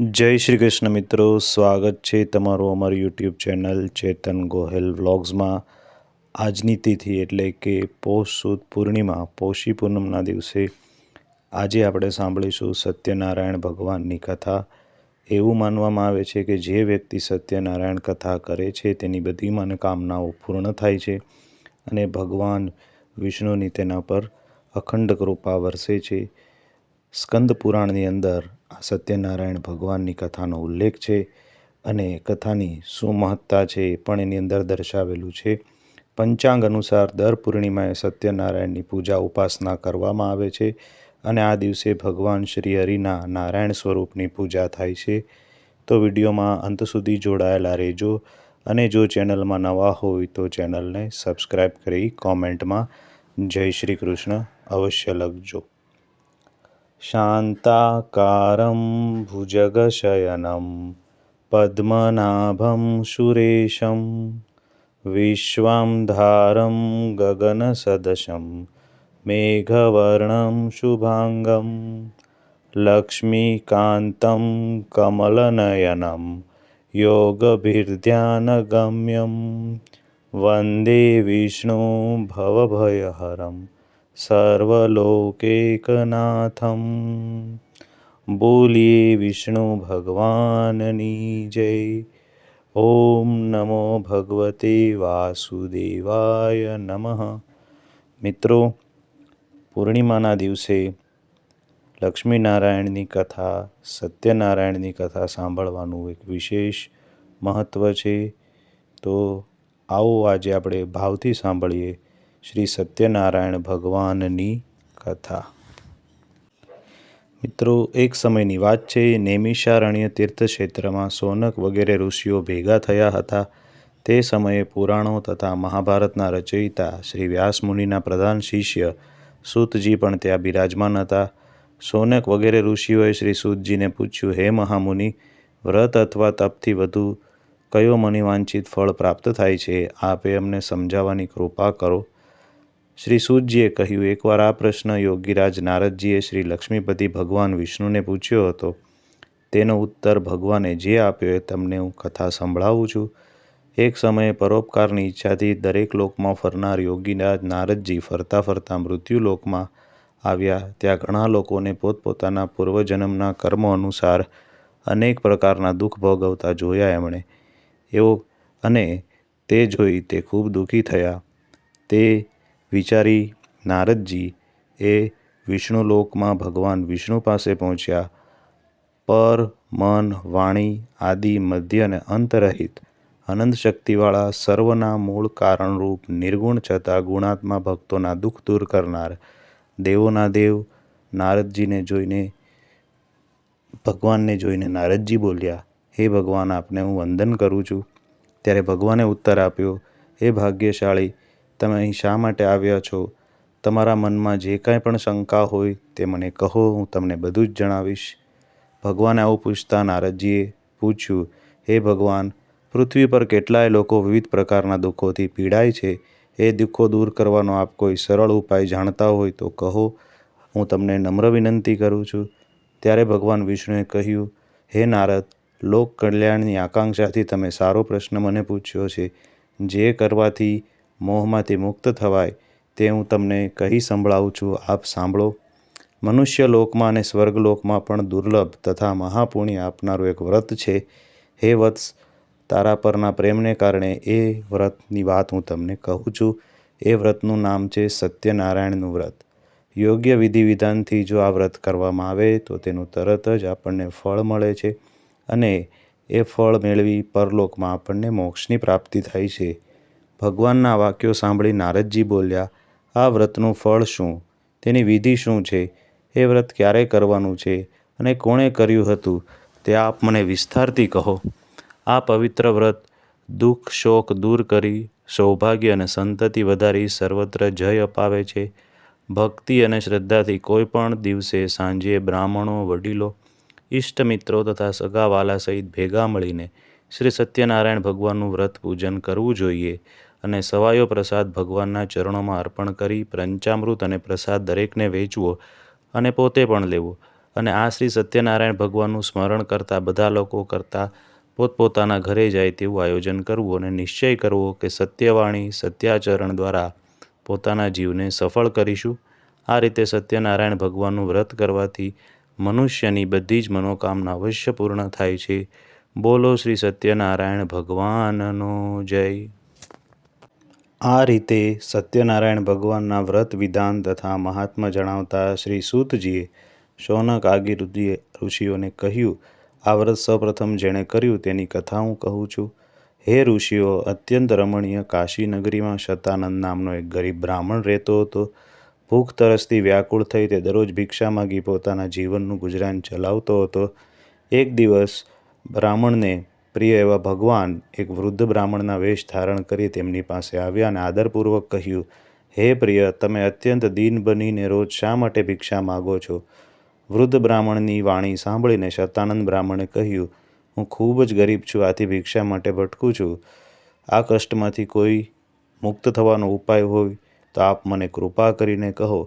જય શ્રી કૃષ્ણ મિત્રો, સ્વાગત છે તમારું અમારી યુટ્યુબ ચેનલ ચેતન ગોહેલ વ્લોગ્સમાં. આજની તિથિ એટલે કે પોષ સુદ પૂર્ણિમા, પોષી પૂનમના દિવસે આજે આપણે સાંભળીશું સત્યનારાયણ ભગવાનની કથા. એવું માનવામાં આવે છે કે જે વ્યક્તિ સત્યનારાયણ કથા કરે છે તેની બધી મનોકામનાઓ પૂર્ણ થાય છે અને ભગવાન વિષ્ણુની તેના પર અખંડ કૃપા વરસે છે. સ્કંદ પુરાણની અંદર આ સત્યનારાયણ ભગવાનની કથાનો ઉલ્લેખ છે અને કથાની શું મહત્તા છે એ પણ એની અંદર દર્શાવેલું છે. પંચાંગ અનુસાર દર પૂર્ણિમાએ સત્યનારાયણની પૂજા ઉપાસના કરવામાં આવે છે અને આ દિવસે ભગવાન શ્રી હરિના નારાયણ સ્વરૂપની પૂજા થાય છે. તો વિડીયોમાં અંત સુધી જોડાયેલા રહેજો અને જો ચેનલમાં નવા હોય તો ચેનલને સબસ્ક્રાઈબ કરી કોમેન્ટમાં જય શ્રી કૃષ્ણ અવશ્ય લખજો. शान्ताकारं भुजगशयनं पद्मनाभं सुरेशं विश्वाम्धारं गगनसदशं मेघवर्णं शुभाङ्गं लक्ष्मीकान्तं कमलनयनं योगभिर्ध्यानगम्यं वन्दे विष्णु भवभयहरम् સર્વલોકૈકનાથમ બોલીએ વિષ્ણુ ભગવાનની જય ઓમ નમો ભગવતે વાસુદેવાય નમઃ મિત્રો પૂર્ણિમાના દિવસે લક્ષ્મીનારાયણની કથા સત્યનારાયણની કથા સાંભળવાનું એક વિશેષ મહત્ત્વ છે. તો આવો આજે આપણે ભાવથી સાંભળીએ. શ્રી સત્યનારાયણ ભગવાનની કથા. મિત્રો, એક સમયની વાત છે, નેમિષારણ્ય તીર્થક્ષેત્રમાં સોનક વગેરે ઋષિઓ ભેગા થયા હતા. તે સમયે પુરાણો તથા મહાભારતના રચયિતા શ્રી વ્યાસમુનિના પ્રધાન શિષ્ય સૂતજી પણ ત્યાં બિરાજમાન હતા. સોનક વગેરે ઋષિઓએ શ્રી સૂતજીને પૂછ્યું, હે મહામુનિ, વ્રત અથવા તપથી વધુ કયો મનિવાંછિત ફળ પ્રાપ્ત થાય છે? આપે અમને સમજાવવાની કૃપા કરો. શ્રી સૂતજીએ કહ્યું, એકવાર આ પ્રશ્ન યોગીરાજ નારદજીએ શ્રી લક્ષ્મીપતિ ભગવાન વિષ્ણુને પૂછ્યો હતો, તેનો ઉત્તર ભગવાને જે આપ્યો એ તમને હું કથા સંભળાવું છું. એક સમયે પરોપકારની ઈચ્છાથી દરેક લોકમાં ફરનાર યોગીરાજ નારદજી ફરતા ફરતા મૃત્યુલોકમાં આવ્યા. ત્યાં ઘણા લોકોને પોતપોતાના પૂર્વજન્મના કર્મો અનુસાર અનેક પ્રકારના દુઃખ ભોગવતા જોયા એમણે. એવો અને તે જોઈ તે ખૂબ દુઃખી થયા. તે વિચારી, નારદજી, એ વિષ્ણુલોકમાં ભગવાન વિષ્ણુ પાસે પહોંચ્યા. પર, મન, વાણી, આદિ, મધ્ય અને અંતરહિત. અનંત શક્તિવાળા સર્વના મૂળ કારણરૂપ નિર્ગુણ છતાં ગુણાત્મા ભક્તોના દુઃખ દૂર કરનાર. દેવોના દેવ નારદજીને જોઈને, ભગવાનને જોઈને નારદજી બોલ્યા, હે ભગવાન, આપને હું વંદન કરું છું. ત્યારે ભગવાને ઉત્તર આપ્યો, હે ભાગ્યશાળી તમે અહીં શા માટે આવ્યા છો? તમારા મનમાં જે કાંઈ પણ શંકા હોય તે મને કહો, હું તમને બધું જ જણાવીશ. ભગવાને આવું પૂછતા નારદજીએ પૂછ્યું, હે ભગવાન, પૃથ્વી પર કેટલાય લોકો વિવિધ પ્રકારના દુઃખોથી પીડાય છે? એ દુઃખો દૂર કરવાનો આપ કોઈ સરળ ઉપાય જાણતા હોય તો કહો. હું તમને નમ્ર વિનંતી કરું છું. ત્યારે ભગવાન વિષ્ણુએ કહ્યું, હે નારદ લોક કલ્યાણની આકાંક્ષાથી તમે સારો પ્રશ્ન મને પૂછ્યો છે. જે કરવાથી મોહમાંથી મુક્ત થવાય તે હું તમને કહી સંભળાવું છું. આપ સાંભળો. મનુષ્ય લોકમાં અને સ્વર્ગલોકમાં પણ દુર્લભ તથા મહાપુણ્ય આપનારું એક વ્રત છે. હે વત્સ, તારા પરના પ્રેમને કારણે એ વ્રતની વાત હું તમને કહું છું. એ વ્રતનું નામ છે સત્યનારાયણનું વ્રત. યોગ્ય વિધિ વિધાનથી જો આ વ્રત કરવામાં આવે તો તેનું તરત જ આપણને ફળ મળે છે અને એ ફળ મેળવી પરલોકમાં આપણને મોક્ષની પ્રાપ્તિ થાય છે. ભગવાનના વાક્યો સાંભળી નારદજી બોલ્યા, આ વ્રતનું ફળ શું? તેની વિધિ શું છે? એ વ્રત ક્યારે કરવાનું છે? અને કોણે કર્યું હતું? તે આપ મને વિસ્તારથી કહો. આ પવિત્ર વ્રત દુઃખ, શોક દૂર કરી સૌભાગ્ય અને સંતતિ વધારી સર્વત્ર જય અપાવે છે. ભક્તિ અને શ્રદ્ધાથી કોઈ પણ દિવસે સાંજે બ્રાહ્મણો, વડીલો ઇષ્ટ મિત્રો તથા સગાવાલા સહિત ભેગા મળીને શ્રી સત્યનારાયણ ભગવાનનું વ્રત પૂજન કરવું જોઈએ. અને સવાયો પ્રસાદ ભગવાનના ચરણોમાં અર્પણ કરી પંચામૃત અને પ્રસાદ દરેકને વેચવો અને પોતે પણ લેવો. અને આ શ્રી સત્યનારાયણ ભગવાનનું સ્મરણ કરતા બધા લોકો કરતા પોતપોતાના ઘરે જાય તેવું આયોજન કરવું અને નિશ્ચય કરવો કે સત્યવાણી સત્યાચરણ દ્વારા પોતાના જીવને સફળ કરીશું. આ રીતે સત્યનારાયણ ભગવાનનું વ્રત કરવાથી મનુષ્યની બધી જ મનોકામના અવશ્ય પૂર્ણ થાય છે. બોલો શ્રી સત્યનારાયણ ભગવાનનો જય. આ રીતે સત્યનારાયણ ભગવાનના વ્રત વિધાન તથા મહાત્મા જણાવતા શ્રી સૂતજીએ શૌનક આદિ ઋષિઓને કહ્યું, આ વ્રત સૌપ્રથમ જેણે કર્યું તેની કથા હું કહું છું. હે ઋષિઓ, અત્યંત રમણીય કાશી નગરીમાં શતાનંદ નામનો એક ગરીબ બ્રાહ્મણ રહેતો હતો. ભૂખ, તરસથી વ્યાકુળ થઈ તે દરરોજ ભિક્ષા માગી પોતાના જીવનનું ગુજરાન ચલાવતો હતો. એક દિવસ બ્રાહ્મણને પ્રિય એવા ભગવાન એક વૃદ્ધ બ્રાહ્મણના વેશ ધારણ કરી તેમની પાસે આવ્યા અને આદરપૂર્વક કહ્યું, હે પ્રિય, તમે અત્યંત દીન બનીને રોજ શા માટે ભિક્ષા માગો છો? વૃદ્ધ બ્રાહ્મણની વાણી સાંભળીને શતાનંદ બ્રાહ્મણે કહ્યું, હું ખૂબ જ ગરીબ છું, આથી ભિક્ષા માટે ભટકું છું. આ કષ્ટમાંથી કોઈ મુક્ત થવાનો ઉપાય હોય તો આપ મને કૃપા કરીને કહો.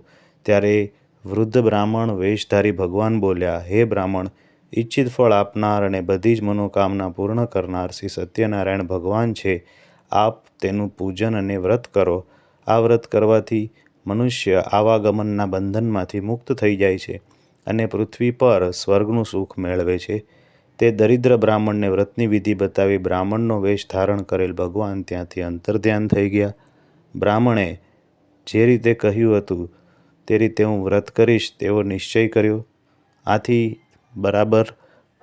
ત્યારે વૃદ્ધ બ્રાહ્મણ વેશધારી ભગવાન બોલ્યા, હે બ્રાહ્મણ ઈચ્છિત ફળ આપનાર અને બધી જ મનોકામના પૂર્ણ કરનાર શ્રી સત્યનારાયણ ભગવાન છે. આપ તેનું પૂજન અને વ્રત કરો. આ વ્રત કરવાથી મનુષ્ય આવાગમનના બંધનમાંથી મુક્ત થઈ જાય છે અને પૃથ્વી પર સ્વર્ગનું સુખ મેળવે છે. તે દરિદ્ર બ્રાહ્મણને વ્રતની વિધિ બતાવી બ્રાહ્મણનો વેશ ધારણ કરેલ ભગવાન ત્યાંથી અંતર્ધ્યાન થઈ ગયા. બ્રાહ્મણે જે રીતે કહ્યું હતું, તે રીતે હું વ્રત કરીશ, તેવો નિશ્ચય કર્યો. આથી બરાબર?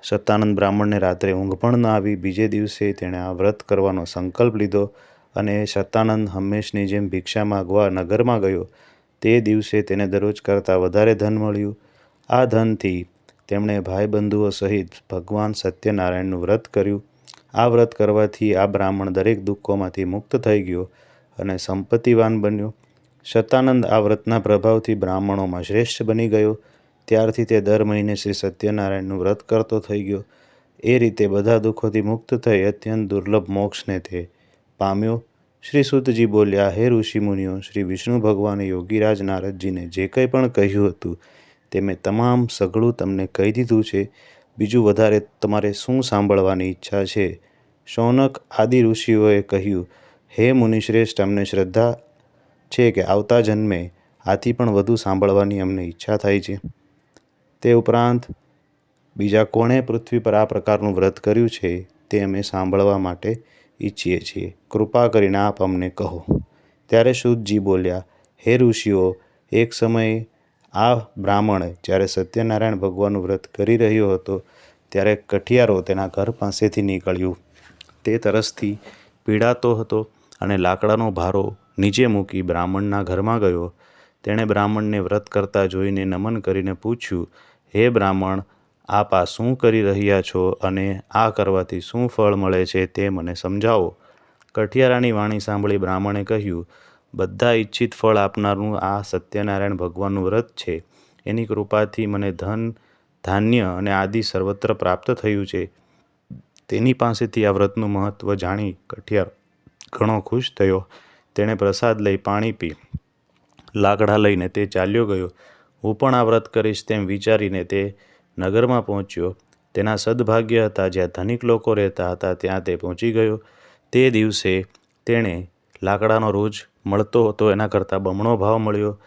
સત્તાનંદ બ્રાહ્મણને રાત્રે ઊંઘ પણ ન આવી. બીજે દિવસે તેણે આ વ્રત કરવાનો સંકલ્પ લીધો અને સત્તાનંદ હંમેશની જેમ ભિક્ષા માગવા નગરમાં ગયો. તે દિવસે તેને દરરોજ કરતાં વધારે ધન મળ્યું. આ ધનથી તેમણે ભાઈબંધુઓ સહિત ભગવાન સત્યનારાયણનું વ્રત કર્યું. આ વ્રત કરવાથી આ બ્રાહ્મણ દરેક દુઃખોમાંથી મુક્ત થઈ ગયો અને સંપત્તિવાન બન્યો. શતાનંદ આ વ્રતના પ્રભાવથી બ્રાહ્મણોમાં શ્રેષ્ઠ બની ગયો. ત્યારથી તે દર મહિને શ્રી સત્યનારાયણનું વ્રત કરતો થઈ ગયો. એ રીતે બધા દુઃખોથી મુક્ત થઈ અત્યંત દુર્લભ મોક્ષને તે પામ્યો. શ્રી સુતજી બોલ્યા, હે ઋષિમુનિઓ, શ્રી વિષ્ણુ ભગવાને યોગીરાજ નારદજીને જે કંઈ પણ કહ્યું હતું તે મેં તમામ સઘળું તમને કહી દીધું છે. બીજું વધારે તમારે શું સાંભળવાની ઈચ્છા છે? શૌનક આદિ ઋષિઓએ કહ્યું, હે મુનિશ્રેષ્ઠ, અમને શ્રદ્ધા છે કે આવતા જન્મે આથી પણ વધુ સાંભળવાની અમને ઈચ્છા થાય છે. તે ઉપરાંત, બીજા કોણે પૃથ્વી પર આ પ્રકારનું વ્રત કર્યું છે તે અમે સાંભળવા માટે ઈચ્છીએ છીએ. કૃપા કરીને આપ અમને કહો. ત્યારે શુદ્ધજી બોલ્યા, હે ઋષિઓ, એક સમયે આ બ્રાહ્મણ જ્યારે સત્યનારાયણ ભગવાનનું વ્રત કરી રહ્યો હતો, ત્યારે કઠિયારો તેના ઘર પાસેથી નીકળ્યું. તે તરસથી પીડાતો હતો અને લાકડાનો ભારો નીચે મૂકી બ્રાહ્મણના ઘરમાં ગયો. તેણે બ્રાહ્મણને વ્રત કરતા જોઈને નમન કરીને પૂછ્યું હે બ્રાહ્મણ, આપ આ શું કરી રહ્યા છો અને આ કરવાથી શું ફળ મળે છે તે મને સમજાવો. કઠિયારાની વાણી સાંભળી બ્રાહ્મણે કહ્યું, બધા ઈચ્છિત ફળ આપનારનું આ સત્યનારાયણ ભગવાનનું વ્રત છે. એની કૃપાથી મને ધન, ધાન્ય અને આદિ સર્વત્ર પ્રાપ્ત થયું છે. તેની પાસેથી આ વ્રતનું મહત્ત્વ જાણી કઠિયાર ઘણો ખુશ થયો. તેણે પ્રસાદ લઈ પાણી પી. લાકડા લઈને તે ચાલ્યો ગયો. હું પણ આ વ્રત કરીશ તેમ વિચારીને તે નગરમાં પહોંચ્યો. તેના સદભાગ્ય હતા, જ્યાં ધનિક લોકો રહેતા હતા, ત્યાં તે પહોંચી ગયો. તે દિવસે તેણે લાકડાનો રોજ મળતો હતો, એના કરતાં બમણો ભાવ મળ્યો.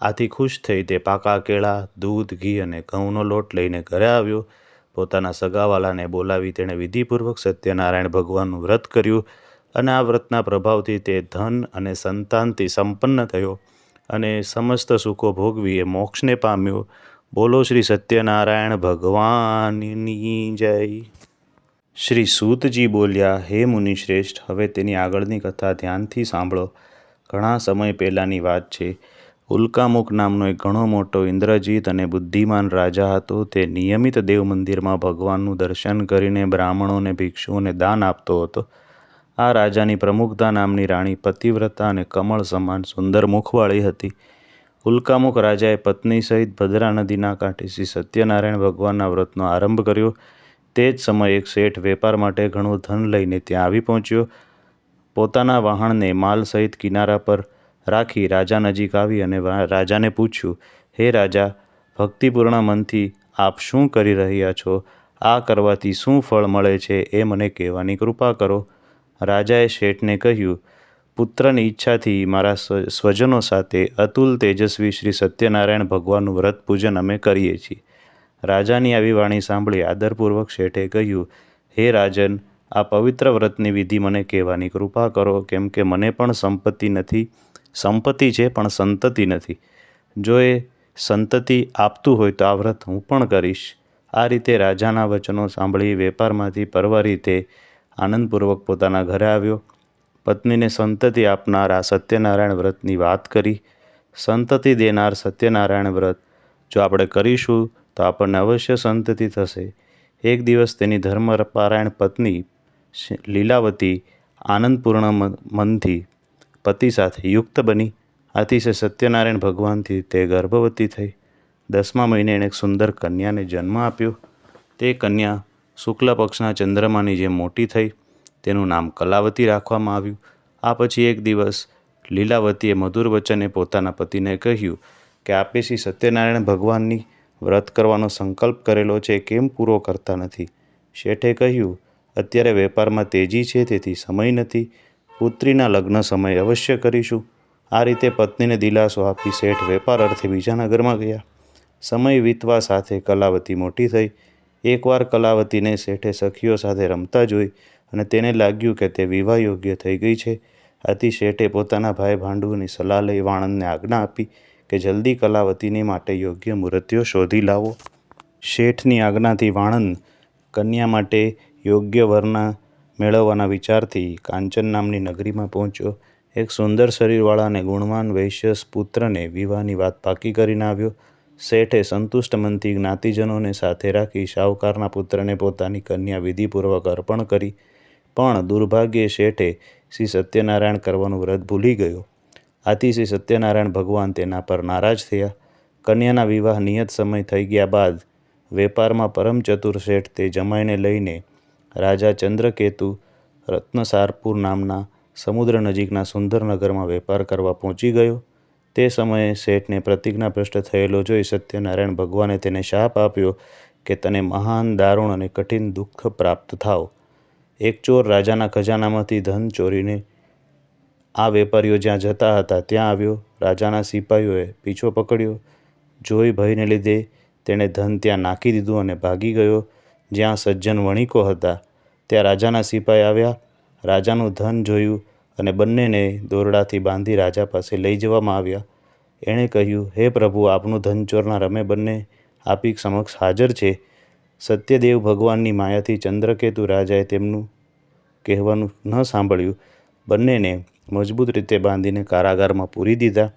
આથી ખુશ થઈ તે પાકા કેળા, દૂધ, ઘી અને ઘઉંનો લોટ લઈને ઘરે આવ્યો. પોતાના સગાવાલાને બોલાવી તેણે વિધિપૂર્વક સત્યનારાયણ ભગવાનનું વ્રત કર્યું અને આ વ્રતના પ્રભાવથી તે ધન અને સંતાનથી સંપન્ન થયો. અને સમસ્ત સુખો ભોગવી એ મોક્ષને પામ્યો. બોલો શ્રી સત્યનારાયણ ભગવાનની જય. શ્રી સૂતજી બોલ્યા, હે મુનિશ્રેષ્ઠ હવે તેની આગળની કથા ધ્યાનથી સાંભળો. ઘણા સમય પહેલાંની વાત છે. ઉલ્કામુખ નામનો એક ઘણો મોટો ઇન્દ્રજીત અને બુદ્ધિમાન રાજા હતો. તે નિયમિત દેવ મંદિરમાં ભગવાનનું દર્શન કરીને બ્રાહ્મણોને ભિક્ષુઓને દાન આપતો હતો. આ રાજાની પ્રમુખતા નામની રાણી પતિવ્રતા અને કમળ સમાન સુંદર મુખવાળી હતી. ઉલ્કામુખ રાજાએ પત્ની સહિત ભદ્રા નદીના કાંઠે શ્રી સત્યનારાયણ ભગવાનના વ્રતનો આરંભ કર્યો. તે જ સમયે એક શેઠ વેપાર માટે ઘણું ધન લઈને ત્યાં આવી પહોંચ્યો. પોતાના વાહણને માલ સહિત કિનારા પર રાખી રાજા નજીક આવી અને રાજાને પૂછ્યું, હે રાજા, ભક્તિપૂર્ણ મનથી આપ શું કરી રહ્યા છો? આ કરવાથી શું ફળ મળે છે? એ મને કહેવાની કૃપા કરો. રાજાએ શેઠને કહ્યું, પુત્રની ઈચ્છાથી મારા સ્વ, સ્વજનો સાથે અતુલ તેજસ્વી શ્રી સત્યનારાયણ ભગવાનનું વ્રત પૂજન અમે કરીએ છીએ. રાજાની આવી વાણી સાંભળી આદરપૂર્વક શેઠે કહ્યું, હે રાજન, આ પવિત્ર વ્રતની વિધિ મને કહેવાની કૃપા કરો, કેમ કે મને પણ સંપત્તિ નથી, સંપત્તિ છે પણ સંતતિ નથી. જો એ સંતતિ આપતું હોય તો આ વ્રત હું પણ કરીશ. આ રીતે રાજાના વચનો સાંભળી વેપારમાંથી પર્વ તે આનંદપૂર્વક પોતાના ઘરે આવ્યો. પત્નીને સંતતિ આપનાર આ સત્યનારાયણ વ્રતની વાત કરી. સંતતિ દેનાર સત્યનારાયણ વ્રત. જો આપણે કરીશું તો આપણને અવશ્ય સંતતિ થશે. એક દિવસ તેની ધર્મપારાયણ પત્ની લીલાવતી આનંદપૂર્ણ મનથી પતિ સાથે યુક્ત બની. આથી સત્યનારાયણ ભગવાનથી તે ગર્ભવતી થઈ. દસમા મહિને એણે એક સુંદર કન્યાને જન્મ આપ્યો. તે કન્યા શુક્લ પક્ષના ચંદ્રમાની જેમ મોટી થઈ, તેનું નામ કલાવતી રાખવામાં આવ્યું. આ પછી એક દિવસ લીલાવતીએ મધુર વચને પોતાના પતિને કહ્યું કે, આપે શ્રી સત્યનારાયણ ભગવાનની વ્રત કરવાનો સંકલ્પ કરેલો છે, કેમ પૂરો કરતા નથી? શેઠે કહ્યું, અત્યારે વેપારમાં તેજી છે, તેથી સમય નથી. પુત્રીના લગ્ન સમય અવશ્ય કરીશું. આ રીતે પત્નીને દિલાસો આપી શેઠ વેપાર અર્થે બીજા નગરમાં ગયા. સમય વીતવા સાથે કલાવતી મોટી થઈ. એકવાર કલાવતીને શેઠે સખીઓ સાથે રમતા જોઈ અને તેને લાગ્યું કે તે વિવાહ યોગ્ય થઈ ગઈ છે. આથી શેઠે પોતાના ભાઈ ભાંડુની સલાહ લઈ વાણંદને આજ્ઞા આપી કે જલ્દી કલાવતીની માટે યોગ્ય મૂર્તિઓ શોધી લાવો. શેઠની આજ્ઞાથી વાણંદ કન્યા માટે યોગ્ય વરના મેળવવાના વિચારથી કાંચન નામની નગરીમાં પહોંચ્યો. એક સુંદર શરીરવાળા અને ગુણવાન વૈશ્યસ પુત્રને વિવાહની વાત પાકી કરીને આવ્યો. શેઠે સંતુષ્ટ મનથી જ્ઞાતિજનોને સાથે રાખી શાહુકારના પુત્રને પોતાની કન્યા વિધિપૂર્વક અર્પણ કરી. પણ દુર્ભાગ્યે શેઠે શ્રી સત્યનારાયણ કરવાનું વ્રત ભૂલી ગયો. આથી શ્રી સત્યનારાયણ ભગવાન તેના પર નારાજ થયા. કન્યાના વિવાહ નિયત સમય થઈ ગયા બાદ વેપારમાં પરમ ચતુર શેઠ તે જમાઈને લઈને રાજા ચંદ્રકેતુ રત્નસારપુર નામના સમુદ્ર નજીકના સુંદરનગરમાં વેપાર કરવા પહોંચી ગયો. તે સમયે શેઠને પ્રતિજ્ઞાભ્રષ્ટ થયેલો જોઈ સત્યનારાયણ ભગવાને તેને શાપ આપ્યો કે તને મહાન, દારૂણ અને કઠિન દુઃખ પ્રાપ્ત થાવ એક ચોર રાજાના ખજાનામાંથી ધન ચોરીને આ વેપારીઓ જ્યાં જતા હતા ત્યાં આવ્યો. રાજાના સિપાહીઓએ પીછો પકડ્યો. જોઈ ભયને લીધે તેણે ધન ત્યાં નાખી દીધું અને ભાગી ગયો. જ્યાં સજ્જન વણિકો હતા, ત્યાં રાજાના સિપાહી આવ્યા. રાજાનું ધન જોયું. અને બંનેને દોરડાથી બાંધી રાજા પાસે લઈ જવામાં આવ્યા. એણે કહ્યું, હે પ્રભુ, આપનું ધન ચોરનાર અમે બંને આપી સમક્ષ હાજર છે. સત્યદેવ ભગવાનની માયાથી ચંદ્રકેતુ રાજાએ તેમનું કહેવાનું ન સાંભળ્યું. બંનેને મજબૂત રીતે બાંધીને કારાગારમાં પૂરી દીધા.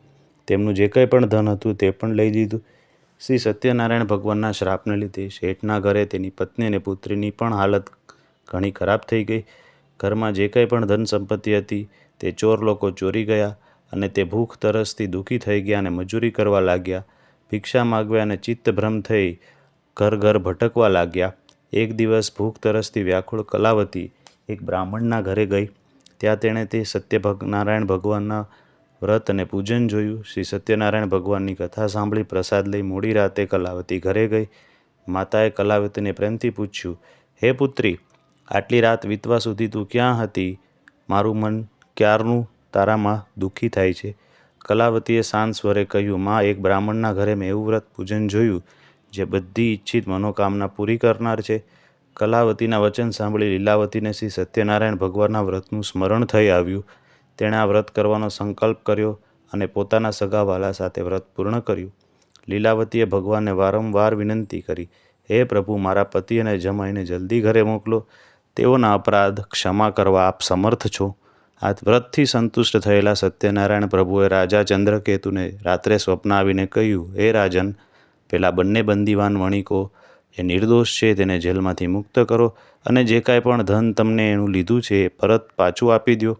તેમનું જે કંઈ પણ ધન હતું તે પણ લઈ લીધું. શ્રી સત્યનારાયણ ભગવાનના શ્રાપને લીધે શેઠના ઘરે તેની પત્ની અને પુત્રીની પણ હાલત ઘણી ખરાબ થઈ ગઈ. ઘરમાં જે કંઈ પણ ધન સંપત્તિ હતી તે ચોર લોકો ચોરી ગયા અને તે ભૂખ તરસથી દુઃખી થઈ ગયા અને મજૂરી કરવા લાગ્યા. ભિક્ષા માગવ્યા અને ચિત્તભ્રમ થઈ ઘર ઘર ભટકવા લાગ્યા. એક દિવસ ભૂખ તરસથી વ્યાકુળ કલાવતી એક બ્રાહ્મણના ઘરે ગઈ. ત્યાં તેણે તે સત્ય નારાયણ ભગવાનના વ્રત અને પૂજન જોયું. શ્રી સત્યનારાયણ ભગવાનની કથા સાંભળી પ્રસાદ લઈ મોડી રાતે કલાવતી ઘરે ગઈ. માતાએ કલાવતીને પ્રેમથી પૂછ્યું, હે પુત્રી આટલી રાત વીતવા સુધી તું ક્યાં હતી? મારું મન ક્યારનું તારામાં દુઃખી થાય છે? કલાવતીએ શાંત સ્વરે કહ્યું, માં, એક બ્રાહ્મણના ઘરે મેં એવું વ્રત પૂજન જોયું, જે બધી ઈચ્છિત મનોકામના પૂરી કરનાર છે. કલાવતીના વચન સાંભળી લીલાવતીને શ્રી સત્યનારાયણ ભગવાનના વ્રતનું સ્મરણ થઈ આવ્યું. તેણે આ વ્રત કરવાનો સંકલ્પ કર્યો અને પોતાના સગાવાલા સાથે વ્રત પૂર્ણ કર્યું. લીલાવતીએ ભગવાનને વારંવાર વિનંતી કરી, હે પ્રભુ, મારા પતિ અને જમાઈને જલ્દી ઘરે મોકલો. તેઓના અપરાધ ક્ષમા કરવા આપ સમર્થ છો. આ વ્રતથી સંતુષ્ટ થયેલા સત્યનારાયણ પ્રભુએ રાજા ચંદ્રકેતુને રાત્રે સ્વપ્ન આવીને કહ્યું, હે રાજન, પેલા બંને બંદીવાન વણિકો એ નિર્દોષ છે તેને જેલમાંથી મુક્ત કરો અને જે કાંઈ પણ ધન તમને એનું લીધું છે એ પરત પાછું આપી દો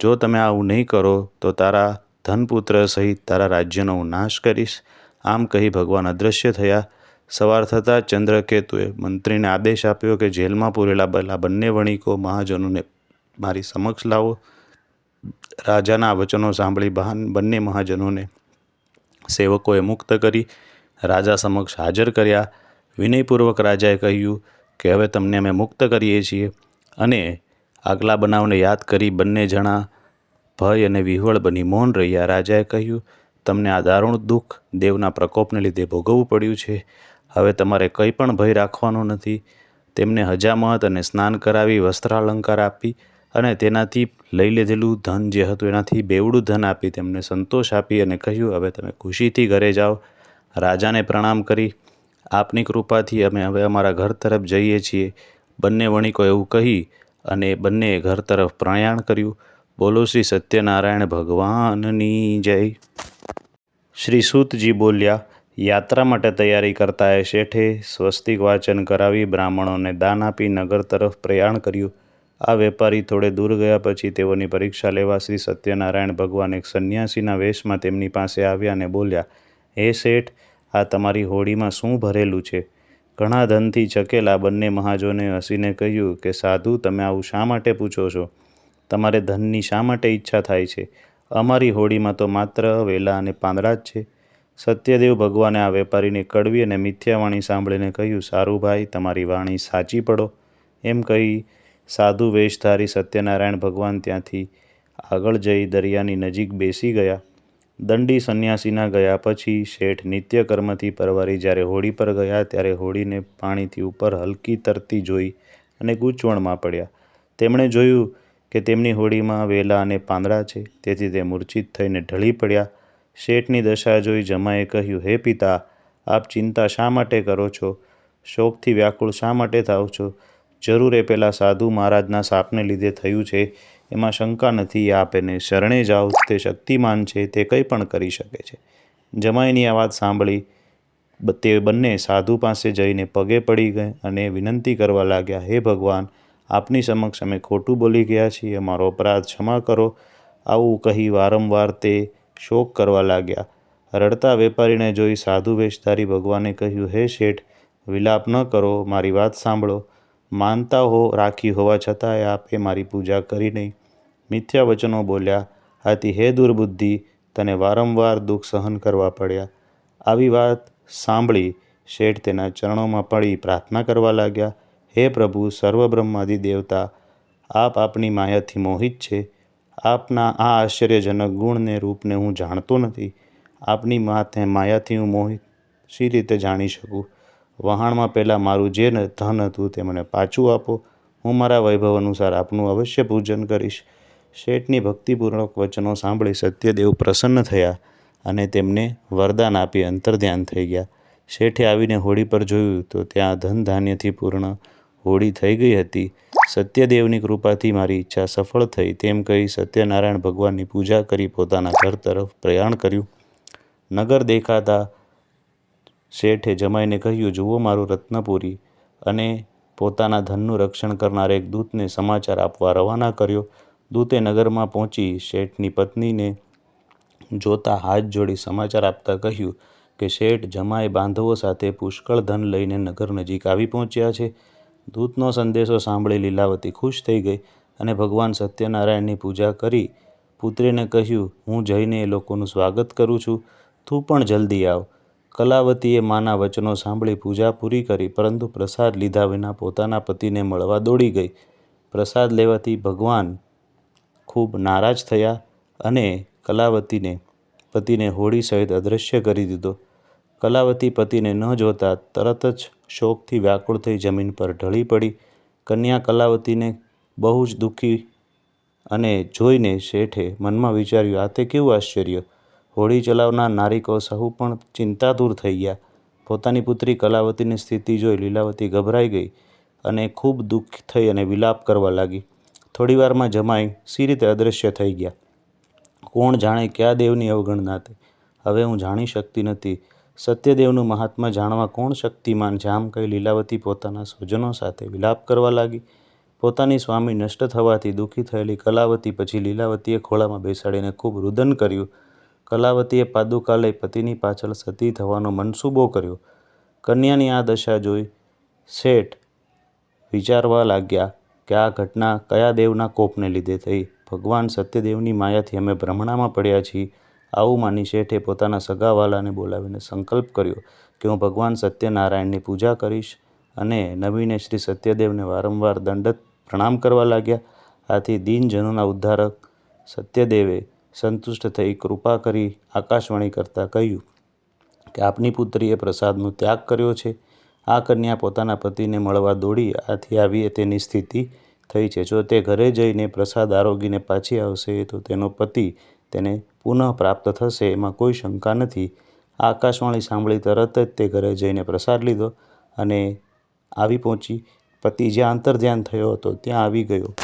જો તમે આવું નહીં કરો, તો તારા ધનપુત્ર સહિત તારા રાજ્યનો હું નાશ કરીશ. આમ કહી ભગવાન અદૃશ્ય થયા સવાર થતાં ચંદ્રકેતુએ મંત્રીને આદેશ આપ્યો કે જેલમાં પૂરેલા પેલા બંને વણિકો મહાજનોને મારી સમક્ષ લાવો. રાજાના વચનો સાંભળી બહાન બંને મહાજનોને સેવકોએ મુક્ત કરી, રાજા સમક્ષ હાજર કર્યા. વિનયપૂર્વક રાજાએ કહ્યું કે હવે તમને અમે મુક્ત કરીએ છીએ અને આગલા બનાવને યાદ કરી બંને જણા ભય અને વિહવળ બની મૌન રહ્યા. રાજાએ કહ્યું, તમને આ દારૂણ દુઃખ દેવના પ્રકોપને લીધે ભોગવવું પડ્યું છે. હવે તમારે કંઈ પણ ભય રાખવાનો નથી. તેમને હજામત અને સ્નાન કરાવી, વસ્ત્રાલંકાર આપી અને તેનાથી લઈ લીધેલું ધન જે હતું એનાથી બેવડું ધન આપી તેમને સંતોષ આપી અને કહ્યું, હવે તમે ખુશીથી ઘરે જાઓ. રાજાને પ્રણામ કરી. આપની કૃપાથી અમે હવે અમારા ઘર તરફ જઈએ છીએ. બંને વણિકો એવું કહી અને બંને ઘર તરફ પ્રયાણ કર્યું. બોલો, શ્રી સત્યનારાયણ ભગવાનની જય. શ્રી સૂતજી બોલ્યા યાત્રા માટે તૈયારી કરતા એ શેઠે સ્વસ્તિક વાચન કરાવી બ્રાહ્મણોને દાન આપી નગર તરફ પ્રયાણ કર્યું. આ વેપારી થોડે દૂર ગયા પછી તેઓની પરીક્ષા લેવા શ્રી સત્યનારાયણ ભગવાન એક સંન્યાસીના વેશમાં તેમની પાસે આવ્યા અને બોલ્યા, હે શેઠ, આ તમારી હોડીમાં શું ભરેલું છે? ઘણા ધનથી ચકેલા બંને મહાજોને હસીને કહ્યું કે, સાધુ, તમે આવું શા માટે પૂછો છો? તમારે ધનની શા માટે ઈચ્છા થાય છે? અમારી હોડીમાં તો માત્ર વેલા અને પાંદડા જ છે. સત્યદેવ ભગવાને આ વેપારીની કડવી અને મિથ્યા વાણી સાંભળીને કહ્યું, સારું ભાઈ, તમારી વાણી સાચી પડો. એમ કહી સાધુ વેશધારી સત્યનારાયણ ભગવાન ત્યાંથી આગળ જઈ દરિયાની નજીક બેસી ગયા. દંડી સંન્યાસીના ગયા પછી શેઠ નિત્યકર્મથી પરવારી જ્યારે હોડી પર ગયા ત્યારે હોડીને પાણીથી ઉપર હલકી તરતી જોઈ અને ગૂંચવણમાં પડ્યા. તેમણે જોયું કે તેમની હોડીમાં વેલા અને પાંદડા છે, તેથી તે મૂર્છિત થઈને ઢળી પડ્યા. શેઠની દશા જોઈ જમાએ કહ્યું, હે પિતા, આપ ચિંતા શા માટે કરો છો? શોકથી વ્યાકુળ શા માટે થાવ છો? જરૂર એ પેલા સાધુ મહારાજના સાપને લીધે થયું છે, એમાં શંકા નથી, આપ એને શરણે જાઓ, તે શક્તિમાન છે, તે કંઈ પણ કરી શકે છે. જમાઈની આ વાત સાંભળી તે બંને સાધુ પાસે જઈને પગે પડી ગઈ અને વિનંતી કરવા લાગ્યા, હે ભગવાન, આપની સમક્ષ અમે ખોટું બોલી ગયા છીએ, અમારો અપરાધ ક્ષમા કરો. આવું કહી વારંવાર તે શોક કરવા લાગ્યા. રડતા વેપારીને જોઈ સાધુ વેશધારી ભગવાને કહ્યું, હે શેઠ, વિલાપ ન કરો, મારી વાત સાંભળો. માનતા હો રાખી હોવા છતાંય આપે મારી પૂજા કરી નહીં. મિથ્યા વચનો બોલ્યા, આથી હે દુર્બુદ્ધિ, તને વારંવાર દુઃખ સહન કરવા પડ્યા. આવી વાત સાંભળી શેઠ તેના ચરણોમાં પડી પ્રાર્થના કરવા લાગ્યા, હે પ્રભુ સર્વ બ્રહ્માદિ દેવતા, આપ આપની માયાથી મોહિત છે. આપના આ આશ્ચર્યજનક ગુણને રૂપને હું જાણતો નથી. આપની માથે માયાથી હું મોહિત, શી રીતે જાણી શકું? વહાણમાં પહેલાં મારું જે ધન હતું તે મને પાછું આપો. હું મારા વૈભવ અનુસાર આપનું અવશ્ય પૂજન કરીશ. શેઠની ભક્તિપૂર્વક વચનો સાંભળી સત્યદેવ પ્રસન્ન થયા અને તેમને વરદાન આપી અંતર્ધ્યાન થઈ ગયા. શેઠે આવીને હોડી પર જોયું તો ત્યાં ધન ધાન્યથી પૂર્ણ હોડી થઈ ગઈ હતી. સત્યદેવની કૃપાથી મારી ઈચ્છા સફળ થઈ. તેમ કહી સત્યનારાયણ ભગવાનની પૂજા કરી પોતાના ઘર તરફ પ્રયાણ કર્યું. નગર દેખાતા શેઠે જમાઈને કહ્યું, જુઓ મારું રત્નપુરી. અને પોતાના ધનનું રક્ષણ કરનાર એક દૂતને સમાચાર આપવા રવાના કર્યો. દૂતે નગરમાં પહોંચી શેઠની પત્નીને જોતા હાથ જોડી સમાચાર આપતા કહ્યું કે, શેઠ જમાઈ બાંધવો સાથે પુષ્કળ ધન લઈને નગર નજીક આવી પહોંચ્યા છે. દૂતનો સંદેશો સાંભળી લીલાવતી ખુશ થઈ ગઈ અને ભગવાન સત્યનારાયણની પૂજા કરી પુત્રીને કહ્યું, હું જઈને એ લોકોનું સ્વાગત કરું છું. તું પણ જલ્દી આવ. કલાવતીએ માના વચનો સાંભળી પૂજા પૂરી કરી, પરંતુ પ્રસાદ લીધા વિના પોતાના પતિને મળવા દોડી ગઈ. પ્રસાદ લેવાથી ભગવાન ખૂબ નારાજ થયા અને કલાવતીને, પતિને હોળી સહિત અદૃશ્ય કરી દીધો. કલાવતી પતિને ન જોતા તરત જ શોકથી વ્યાકુળ થઈ જમીન પર ઢળી પડી. કન્યા કલાવતીને બહુ જ દુઃખી અને જોઈને શેઠે મનમાં વિચાર્યું, આ તે કેવું આશ્ચર્ય? હોળી ચલાવનાર નારીકો સહુ પણ ચિંતાતુર થઈ ગયા. પોતાની પુત્રી કલાવતીની સ્થિતિ જોઈ લીલાવતી ગભરાઈ ગઈ અને ખૂબ દુઃખ થઈ અને વિલાપ કરવા લાગી. થોડીવારમાં જમાઈ સી રીતે અદૃશ્ય થઈ ગયા. કોણ જાણે કયા દેવની અવગણના હતી હવે હું જાણી શકતી નથી. સત્યદેવનું મહાત્મા જાણવા કોણ શક્તિમાન? જામ કહી લીલાવતી પોતાના સ્વજનો સાથે વિલાપ કરવા લાગી. પોતાની સ્વામી નષ્ટ થવાથી દુઃખી થયેલી કલાવતી પછી લીલાવતીએ ખોળામાં બેસાડીને ખૂબ રુદન કર્યું. કલાવતીએ પાદુકા લઈ પતિની પાછળ સતી થવાનો મનસૂબો કર્યો. કન્યાની આ દશા જોઈ શેઠ વિચારવા લાગ્યા કે આ ઘટના કયા દેવના કોપને લીધે થઈ? ભગવાન સત્યદેવની માયાથી અમે ભ્રમણામાં પડ્યા છીએ. આવું માની શેઠે પોતાના સગાવાલાને બોલાવીને સંકલ્પ કર્યો કે હું ભગવાન સત્યનારાયણની પૂજા કરીશ અને નવીને શ્રી સત્યદેવને વારંવાર દંડત પ્રણામ કરવા લાગ્યા. આથી દીનજનોના ઉદ્ધારક સત્યદેવે સંતુષ્ટ થઈ કૃપા કરી આકાશવાણી કરતાં કહ્યું કે આપની પુત્રીએ પ્રસાદનો ત્યાગ કર્યો છે. આ કન્યા પોતાના પતિને મળવા દોડી આથી આવી તેની સ્થિતિ થઈ છે. જો તે ઘરે જઈને પ્રસાદ આરોગીને પાછી આવશે તો તેનો પતિ તેને પુનઃ પ્રાપ્ત થશે, એમાં કોઈ શંકા નથી. આકાશવાણી સાંભળી તરત જ તે ઘરે જઈને પ્રસાદ લીધો અને આવી પહોંચી. પતિ જ્યાં અંતર્ધ્યાન થયો હતો, ત્યાં આવી ગયો.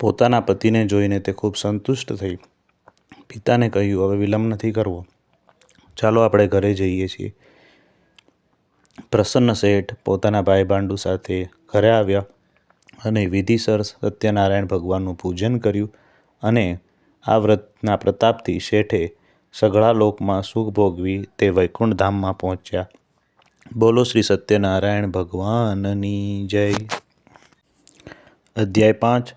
પોતાના પતિને જોઈને તે ખૂબ સંતુષ્ટ થઈ. પિતાને કહ્યું, હવે વિલંબ નથી કરવો. ચાલો આપણે ઘરે જઈએ છીએ. પ્રસન્ન શેઠ પોતાના ભાઈ ભાંડુ સાથે ઘરે આવ્યા અને વિધિસર સત્યનારાયણ ભગવાનનું પૂજન કર્યું અને આ વ્રતના પ્રતાપથી શેઠે સઘળા લોકમાં સુખ ભોગવી તે વૈકુંઠ ધામમાં પહોંચ્યા. બોલો શ્રી સત્યનારાયણ ભગવાનની જય. અધ્યાય પાંચ.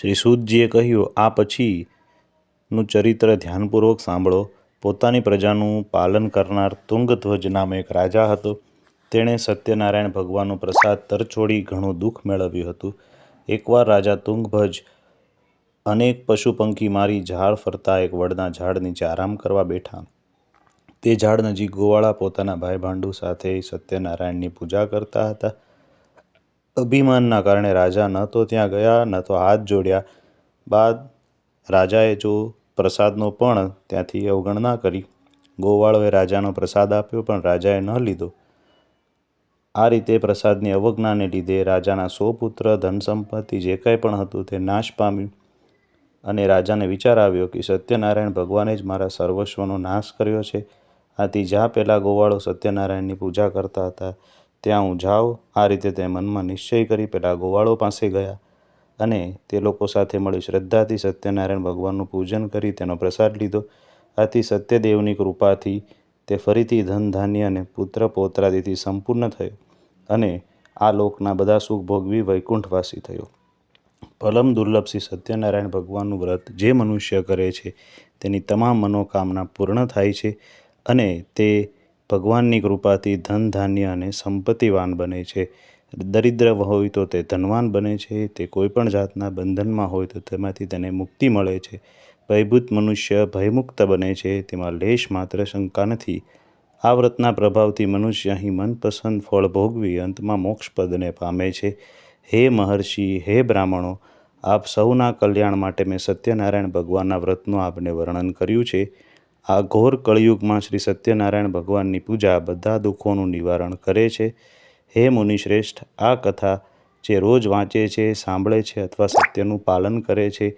શ્રી સૂતજીએ કહ્યું, આ પછીનું ચરિત્ર ધ્યાનપૂર્વક સાંભળો. પોતાની પ્રજાનું પાલન કરનાર તુંગધ્વજ નામે એક રાજા હતો. તેણે સત્યનારાયણ ભગવાનનો પ્રસાદ તરછોડી ઘણું દુઃખ મેળવ્યું હતું. એકવાર રાજા તુંગભજ અનેક પશુ પંખી મારી ઝાડ ફરતા એક વડના ઝાડ નીચે આરામ કરવા બેઠા. તે ઝાડ નજીક ગોવાળા પોતાના ભાઈ ભાંડુ સાથે સત્યનારાયણની પૂજા કરતા હતા. અભિમાનના કારણે રાજા ન તો ત્યાં ગયા, ન તો હાથ જોડ્યા. બાદ રાજાએ જો પ્રસાદનો પણ ત્યાંથી અવગણના કરી. ગોવાળોએ રાજાનો પ્રસાદ આપ્યો, પણ રાજાએ ન લીધો. આ રીતે પ્રસાદની અવજ્ઞાને લીધે રાજાના સો પુત્ર ધન સંપત્તિ જે કંઈ પણ હતું તે નાશ પામ્યું. અને રાજાને વિચાર આવ્યો કે સત્યનારાયણ ભગવાને જ મારા સર્વસ્વનો નાશ કર્યો છે. આથી જ્યાં પહેલાં ગોવાળો સત્યનારાયણની પૂજા કરતા હતા, ત્યાં હું જાઉં, આ રીતે તે મનમાં નિશ્ચય કરી પહેલાં ગોવાળો પાસે ગયા અને તે લોકો સાથે મળી શ્રદ્ધાથી સત્યનારાયણ ભગવાનનું પૂજન કરી તેનો પ્રસાદ લીધો. આથી સત્યદેવની કૃપાથી તે ફરીથી ધન, ધાન્ય અને પુત્ર, પોત્રાદિથી સંપૂર્ણ થયો અને આ લોકના બધા સુખ ભોગવી વૈકુંઠવાસી થયો. પરમ દુર્લભ શ્રી સત્યનારાયણ ભગવાનનું વ્રત જે મનુષ્ય કરે છે, તેની તમામ મનોકામના પૂર્ણ થાય છે અને તે ભગવાનની કૃપાથી ધન, ધાન્ય અને સંપત્તિવાન બને છે. દરિદ્ર હોય તો તે ધનવાન બને છે, તે કોઈપણ જાતના બંધનમાં હોય તો તેમાંથી તેને મુક્તિ મળે છે. ભયભૂત મનુષ્ય ભયમુક્ત બને છે, તેમાં લેશ માત્ર શંકા નથી. આ વ્રતના પ્રભાવથી મનુષ્ય અહીં મનપસંદ ફળ ભોગવી અંતમાં મોક્ષપદને પામે છે. હે મહર્ષિ, હે બ્રાહ્મણો, આપ સૌના કલ્યાણ માટે મેં સત્યનારાયણ ભગવાનના વ્રતનું આપને વર્ણન કર્યું છે. આ ઘોર કળિયુગમાં શ્રી સત્યનારાયણ ભગવાનની પૂજા બધા દુઃખોનું નિવારણ કરે છે. હે મુનિશ્રેષ્ઠ, આ કથા જે રોજ વાંચે છે, સાંભળે છે અથવા સત્યનું પાલન કરે છે,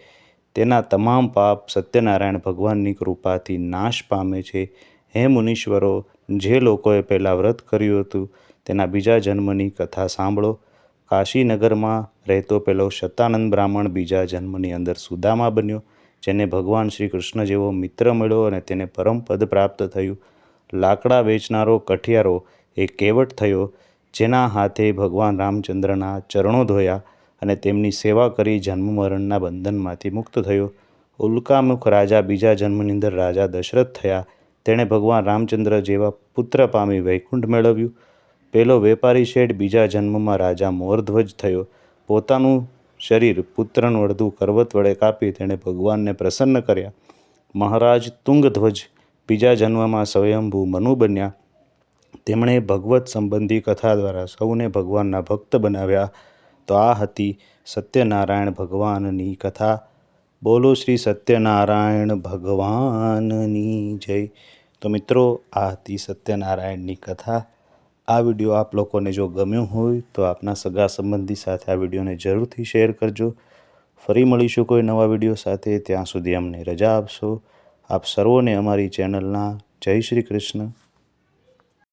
તેના તમામ પાપ સત્યનારાયણ ભગવાનની કૃપાથી નાશ પામે છે. હે મુનીશ્વરો, જે લોકોએ પહેલાં વ્રત કર્યું હતું, તેના બીજા જન્મની કથા સાંભળો. કાશીનગરમાં રહેતો પેલો શતાનંદ બ્રાહ્મણ બીજા જન્મની અંદર સુદામા બન્યો, જેને ભગવાન શ્રી કૃષ્ણ જેવો મિત્ર મળ્યો અને તેને પરમ પદ પ્રાપ્ત થયું. લાકડા વેચનારો કઠિયારો એ કેવટ થયો, જેના હાથે ભગવાન રામચંદ્રના ચરણો ધોયા અને તેમની સેવા કરી જન્મ મરણના બંધનમાંથી મુક્ત થયો. ઉલ્કામુખ રાજા બીજા જન્મની અંદર રાજા દશરથ થયા. તેણે ભગવાન રામચંદ્ર જેવા પુત્ર પામી વૈકુંઠ મેળવ્યું. પેલો વેપારી શેઠ બીજા જન્મમાં રાજા મોરધ્વજ થયો. પોતાનું શરીર પુત્રનું અડધું કરવત વડે કાપી તેણે ભગવાનને પ્રસન્ન કર્યા. મહારાજ તુંગધ્વજ બીજા જન્મમાં સ્વયંભૂ મનુ બન્યા. તેમણે ભગવત સંબંધી કથા દ્વારા સૌને ભગવાનના ભક્ત બનાવ્યા. તો આ હતી સત્યનારાયણ ભગવાનની કથા. બોલો શ્રી સત્યનારાયણ ભગવાનની જય. તો મિત્રો, આ હતી સત્યનારાયણની કથા. આ વીડિયો આપ લોકોને જો ગમ્યો હોય તો આપના સગા સંબંધી સાથે આ વિડીયોને જરૂરથી શેર કરજો. ફરી મળીશું કોઈ નવા વીડિયો સાથે. ત્યાં સુધી અમને રજા આપશો. આપ સર્વોને અમારી ચેનલના જય શ્રી કૃષ્ણ.